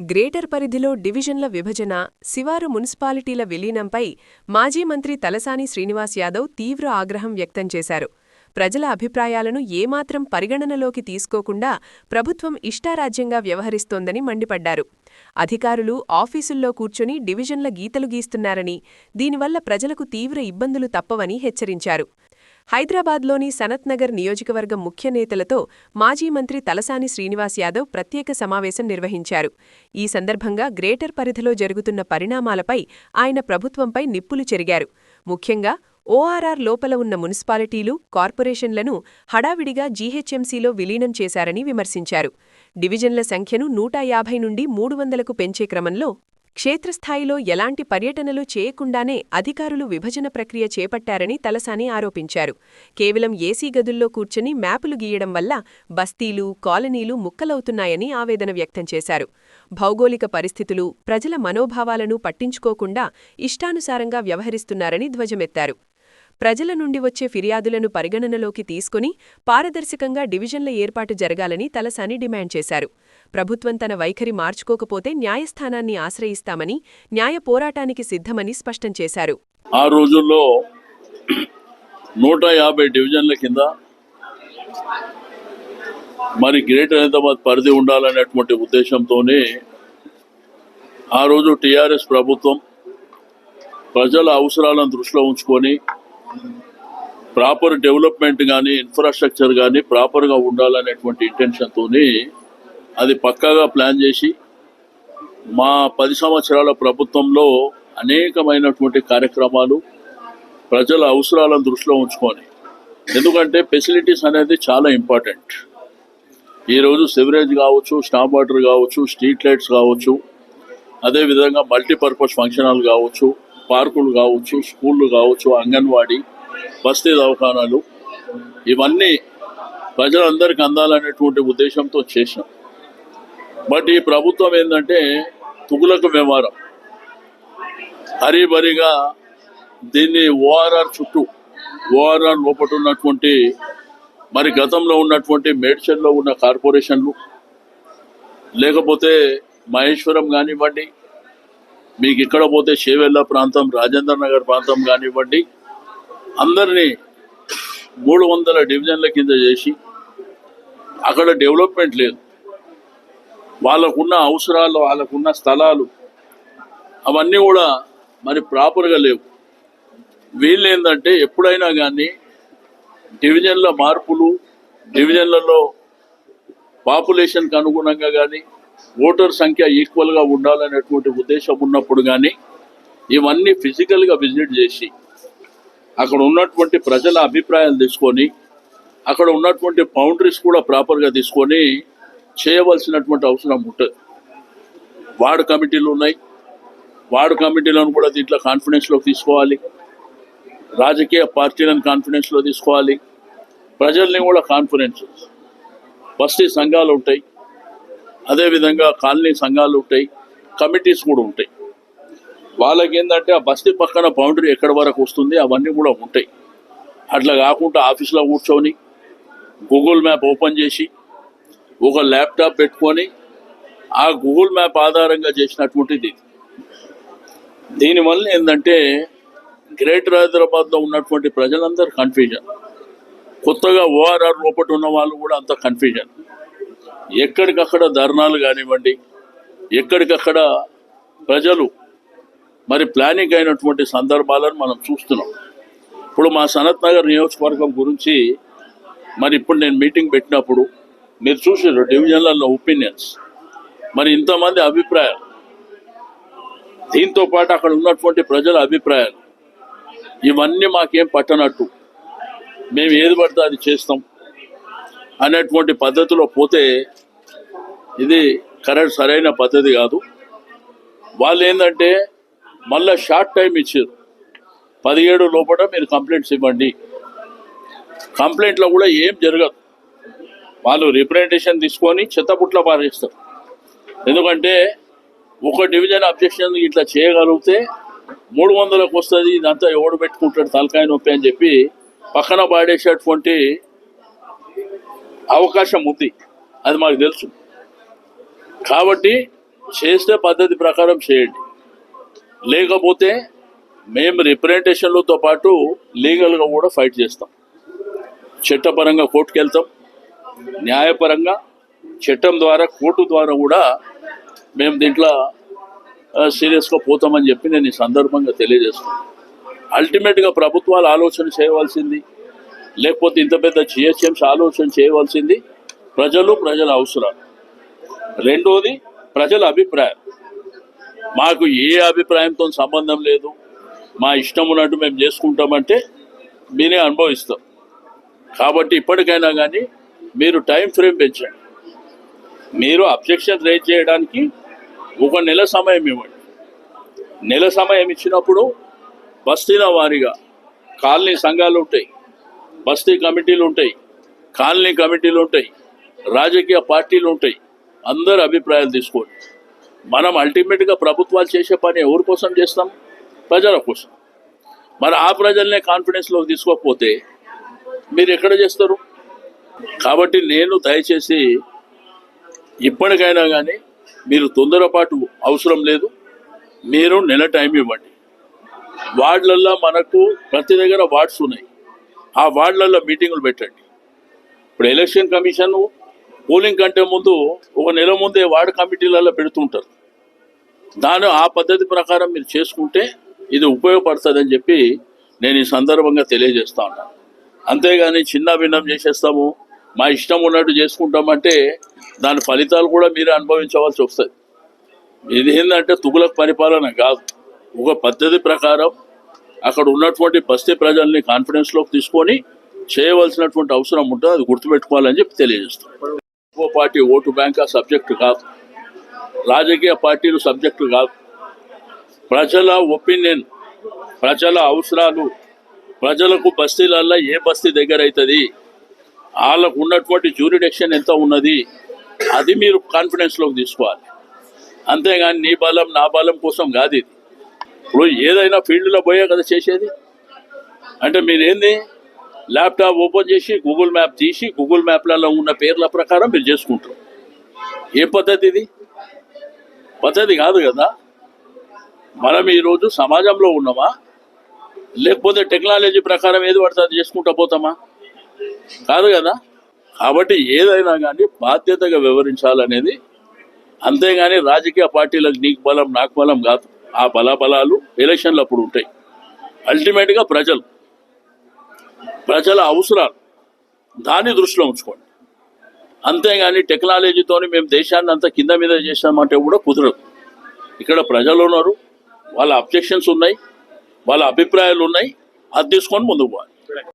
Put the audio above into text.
Greater పరిధిలో డివిజన్ల విభజన శివారు మున్సిపాలిటీల విలీనంపై మాజీ మంత్రి తలసాని శ్రీనివాస్ యాదవ్ తీవ్ర ఆగ్రహం వ్యక్తం చేశారు. ప్రజల అభిప్రాయాలను ఏమాత్రం పరిగణనలోకి తీసుకోకుండా ప్రభుత్వం ఇష్టారాజ్యంగా వ్యవహరిస్తోందని మండిపడ్డారు. అధికారులు ఆఫీసుల్లో కూర్చొని డివిజన్ల గీతలు గీస్తున్నారని దీనివల్ల ప్రజలకు తీవ్ర ఇబ్బందులు తప్పవని హెచ్చరించారు. హైదరాబాద్లోని సనత్నగర్ నియోజకవర్గం ముఖ్య నేతలతో మాజీ మంత్రి తలసాని శ్రీనివాస్ యాదవ్ ప్రత్యేక సమావేశం నిర్వహించారు. ఈ సందర్భంగా గ్రేటర్ పరిధిలో జరుగుతున్న పరిణామాలపై ఆయన ప్రభుత్వంపై నిప్పులు చెరిగారు. ముఖ్యంగా ఓఆర్ఆర్ లోపల ఉన్న మున్సిపాలిటీలు కార్పొరేషన్లను హడావిడిగా జీహెచ్ఎంసీలో విలీనం చేశారని విమర్శించారు. డివిజన్ల సంఖ్యను నూట యాభై నుండి మూడు వందలకు పెంచే క్రమంలో క్షేత్రస్థాయిలో ఎలాంటి పర్యటనలు చేయకుండానే అధికారులు విభజన ప్రక్రియ చేపట్టారని తలసాని ఆరోపించారు. కేవలం ఏసీ గదుల్లో కూర్చుని మ్యాపులు గీయడం వల్ల బస్తీలు కాలనీలు ముక్కలవుతున్నాయని ఆవేదన వ్యక్తం చేశారు. భౌగోళిక పరిస్థితులు ప్రజల మనోభావాలను పట్టించుకోకుండా ఇష్టానుసారంగా వ్యవహరిస్తున్నారని ధ్వజమెత్తారు. ప్రజల నుండి వచ్చే ఫిర్యాదులను పరిగణనలోకి తీసుకుని పారదర్శకంగా డివిజన్ల ఏర్పాటు జరగాలని తలసాని డిమాండ్ చేశారు. ప్రభుత్వం తన వైఖరి మార్చుకోకపోతే న్యాయస్థానాన్ని ఆశ్రయిస్తామని న్యాయ పోరాటానికి సిద్ధమని స్పష్టం చేశారు. ఆ రోజుల్లో నూట యాభై డివిజన్ల కింద మరి గ్రేటర్ హైదరాబాద్ పరిధి ఉండాలనేటువంటి ఉద్దేశంతోనే ఆ రోజు టిఆర్ఎస్ ప్రభుత్వం ప్రజల అవసరాలను దృష్టిలో ఉంచుకొని ప్రాపర్ డెవలప్మెంట్ కానీ ఇన్ఫ్రాస్ట్రక్చర్ కానీ ప్రాపర్గా ఉండాలనేటువంటి ఇంటెన్షన్తోని అది పక్కాగా ప్లాన్ చేసి మా పది సంవత్సరాల ప్రభుత్వంలో అనేకమైనటువంటి కార్యక్రమాలు ప్రజల అవసరాలను దృష్టిలో ఉంచుకొని. ఎందుకంటే ఫెసిలిటీస్ అనేది చాలా ఇంపార్టెంట్. ఈరోజు సివరేజ్ కావచ్చు స్టాంప్ వాటర్ కావచ్చు స్ట్రీట్ లైట్స్ కావచ్చు అదేవిధంగా మల్టీపర్పస్ ఫంక్షన్ హాల్ కావచ్చు పార్కులు కావచ్చు స్కూళ్ళు కావచ్చు అంగన్వాడీ బస్తీ దవాఖానాలు ఇవన్నీ ప్రజలందరికీ అందాలనేటువంటి ఉద్దేశంతో చేసినాం బట్ ఈ ప్రభుత్వం ఏంటంటే తుగులకు వ్యవహారం. హరిబరిగా దీన్ని ఓఆర్ఆర్ చుట్టూ ఓఆర్ఆర్ లోపల ఉన్నటువంటి మరి గతంలో ఉన్నటువంటి మేడ్చల్లో ఉన్న కార్పొరేషన్లు లేకపోతే మహేశ్వరం కానివ్వండి మీకు ఇక్కడ పోతే షేవెల్ల ప్రాంతం రాజేంద్ర నగర్ ప్రాంతం కానివ్వండి అందరినీ మూడు వందల డివిజన్ల కింద చేసి అక్కడ డెవలప్మెంట్ లేదు. వాళ్ళకున్న అవసరాలు వాళ్ళకున్న స్థలాలు అవన్నీ కూడా మరి ప్రాపర్గా లేవు. వీళ్ళు ఏంటంటే ఎప్పుడైనా కానీ డివిజన్ల మార్పులు డివిజన్లలో పాపులేషన్కి అనుగుణంగా కానీ ఓటర్ సంఖ్య ఈక్వల్గా ఉండాలనేటువంటి ఉద్దేశం ఉన్నప్పుడు కానీ ఇవన్నీ ఫిజికల్గా విజిట్ చేసి అక్కడ ఉన్నటువంటి ప్రజల అభిప్రాయాలు తీసుకొని అక్కడ ఉన్నటువంటి బౌండరీస్ కూడా ప్రాపర్గా తీసుకొని చేయవలసినటువంటి అవసరం ఉంటుంది వార్డు కమిటీలు ఉన్నాయి. వార్డు కమిటీలను కూడా దీంట్లో కాన్ఫిడెన్స్లోకి తీసుకోవాలి. రాజకీయ పార్టీలను కాన్ఫిడెన్స్లో తీసుకోవాలి. ప్రజల్ని కూడా కాన్ఫిడెన్స్ బస్తీ సంఘాలు ఉంటాయి. అదేవిధంగా కాలనీ సంఘాలు ఉంటాయి. కమిటీస్ కూడా ఉంటాయి. వాళ్ళకి ఏంటంటే ఆ బస్తీ పక్కన బౌండరీ ఎక్కడి వరకు వస్తుంది అవన్నీ కూడా ఉంటాయి. అట్లా కాకుండా ఆఫీస్లో కూర్చొని గూగుల్ మ్యాప్ ఓపెన్ చేసి ఒక ల్యాప్టాప్ పెట్టుకొని ఆ గూగుల్ మ్యాప్ ఆధారంగా చేసినటువంటిది. దీనివల్ల ఏంటంటే గ్రేటర్ హైదరాబాద్లో ఉన్నటువంటి ప్రజలందరూ కన్ఫ్యూజన్. కొత్తగా ఓఆర్ఆర్ లోపల ఉన్న వాళ్ళు కూడా అంత కన్ఫ్యూజన్. ఎక్కడికక్కడ ధర్నాలు కానివ్వండి ఎక్కడికక్కడ ప్రజలు మరి ప్లానింగ్ అయినటువంటి సందర్భాలను మనం చూస్తున్నాం. ఇప్పుడు మా సనత్ నగర్ నియోజకవర్గం గురించి మరి ఇప్పుడు నేను మీటింగ్ పెట్టినప్పుడు మీరు చూసారు డివిజన్లలో ఒపీనియన్స్ మరి ఇంతమంది అభిప్రాయాలు. దీంతో పాటు అక్కడ ఉన్నటువంటి ప్రజల అభిప్రాయాలు. ఇవన్నీ మాకేం పట్టనట్టు. మేము ఏది పడితే అది చేస్తాం అనేటువంటి పద్ధతిలో పోతే ఇది కరెక్ట్ సరైన పద్ధతి కాదు. వాళ్ళు ఏంటంటే మళ్ళీ షార్ట్ టైం ఇచ్చారు పదిహేడు లోపల మీరు కంప్లైంట్స్ ఇవ్వండి. కంప్లైంట్లో కూడా ఏం జరగదు. వాళ్ళు రిప్రజెంటేషన్ తీసుకొని చెత్తపుట్ల పారేస్తారు. ఎందుకంటే ఒక డివిజన్ అబ్జెక్షన్ ఇట్లా చేయగలిగితే మూడు వందలకు వస్తుంది ఇదంతా ఎవడు పెట్టుకుంటాడు తలకాయ నొప్పి అని చెప్పి పక్కన పాడేసేటువంటి అవకాశం ఉంది. అది మాకు తెలుసు. కాబట్టి చేస్తే పద్ధతి ప్రకారం చేయండి. లేకపోతే మేము రిప్రజెంటేషన్లతో పాటు లీగల్గా కూడా ఫైట్ చేస్తాం. చట్టపరంగా కోర్టుకు వెళ్తాం న్యాయపరంగా చట్టం ద్వారా కోర్టు ద్వారా కూడా మేము దీంట్లో సీరియస్గా పోతామని చెప్పి నేను ఈ సందర్భంగా తెలియజేస్తాను అల్టిమేట్గా ప్రభుత్వాలు ఆలోచన చేయవలసింది లేకపోతే ఇంత పెద్ద జిహెచ్ఎంస్ ఆలోచన చేయవలసింది ప్రజలు ప్రజల అవసరాలు. రెండోది ప్రజల అభిప్రాయం. మాకు ఏ అభిప్రాయంతో సంబంధం లేదు మా ఇష్టం ఉన్నట్టు మేము చేసుకుంటామంటే మీరే అనుభవిస్తాం కాబట్టి ఇప్పటికైనా కానీ మీరు టైం ఫ్రేమ్ పెంచండి. మీరు అబ్జెక్షన్ రేజ్ చేయడానికి ఒక నెల సమయం ఇవ్వండి. నెల సమయం ఇచ్చినప్పుడు బస్తీల వారీగా కాలనీ సంఘాలు ఉంటాయి బస్తీ కమిటీలు ఉంటాయి కాలనీ కమిటీలు ఉంటాయి రాజకీయ పార్టీలు ఉంటాయి. అందరు అభిప్రాయాలు తీసుకోండి. మనం అల్టిమేట్గా ప్రభుత్వాలు చేసే పని ఎవరి కోసం చేస్తాం? ప్రజల కోసం. మరి ఆ ప్రజల్నే కాన్ఫిడెన్స్లోకి తీసుకోకపోతే మీరు ఎక్కడ చేస్తారు? కాబట్టి నేను దయచేసి ఇప్పటికైనా కానీ మీరు తొందరపాటు అవసరం లేదు. మీరు నెల టైం ఇవ్వండి. వార్డులల్లో మనకు ప్రతి దగ్గర వార్డ్స్ ఉన్నాయి. ఆ వార్డులలో మీటింగులు పెట్టండి. ఇప్పుడు ఎలక్షన్ కమిషన్ పోలింగ్ కంటే ముందు ఒక నెల ముందే వార్డు కమిటీలలో పెడుతుంటారు. దాని ఆ పద్ధతి ప్రకారం మీరు చేసుకుంటే ఇది ఉపయోగపడుతుందని చెప్పి నేను ఈ సందర్భంగా తెలియజేస్తా ఉన్నాను అంతేగాని చిన్న భిన్నం చేసేస్తాము. మా ఇష్టం ఉన్నట్టు చేసుకుంటామంటే దాని ఫలితాలు కూడా మీరు అనుభవించవలసి వస్తుంది. ఇది ఏంటంటే తుగులకు పరిపాలన కాదు. ఒక పద్ధతి ప్రకారం అక్కడ ఉన్నటువంటి బస్తీ ప్రజల్ని కాన్ఫిడెన్స్లోకి తీసుకొని చేయవలసినటువంటి అవసరం ఉంటుంది అది గుర్తుపెట్టుకోవాలని చెప్పి తెలియజేస్తాం ఎక్కువ పార్టీ ఓటు బ్యాంక్ ఆ సబ్జెక్టు కాదు. రాజకీయ పార్టీలు సబ్జెక్టు కాదు. ప్రజల ఒపీనియన్ ప్రజల అవసరాలు ప్రజలకు బస్తీలల్లో ఏ బస్తీ దగ్గర అవుతుంది వాళ్ళకు ఉన్నటువంటి జ్యూరిడక్షన్ ఎంత ఉన్నది అది మీరు కాన్ఫిడెన్స్లోకి తీసుకోవాలి. అంతేగాని నీ బలం నా బలం కోసం కాదు ఇది. ఇప్పుడు ఏదైనా ఫీల్డ్లో పోయే కదా చేసేది. అంటే మీరేంది? ల్యాప్టాప్ ఓపెన్ చేసి గూగుల్ మ్యాప్ తీసి గూగుల్ మ్యాప్లలో ఉన్న పేర్ల ప్రకారం మీరు చేసుకుంటారు. ఏ పద్ధతి ఇది? పద్ధతి కాదు కదా. మనం ఈరోజు సమాజంలో ఉన్నామా? లేకపోతే టెక్నాలజీ ప్రకారం ఏది పడితే అది చేసుకుంటా పోతామా? కాదు కదా? కాబట్టి ఏదైనా కానీ బాధ్యతగా వివరించాలనేది అంతేగాని రాజకీయ పార్టీలకు నీకు బలం నాకు బలం కాదు. ఆ బలాబలాలు ఎలక్షన్లు అప్పుడు ఉంటాయి. అల్టిమేట్గా ప్రజలు ప్రజల అవసరాలు దాన్ని దృష్టిలో ఉంచుకోండి. అంతేగాని టెక్నాలజీతోని మేము దేశాన్ని అంతా కింద మీద చేసామంటే కూడా కుదరదు. ఇక్కడ ప్రజలు ఉన్నారు వాళ్ళ అబ్జెక్షన్స్ ఉన్నాయి వాళ్ళ అభిప్రాయాలు ఉన్నాయి అది తీసుకొని ముందుకు పోవాలి.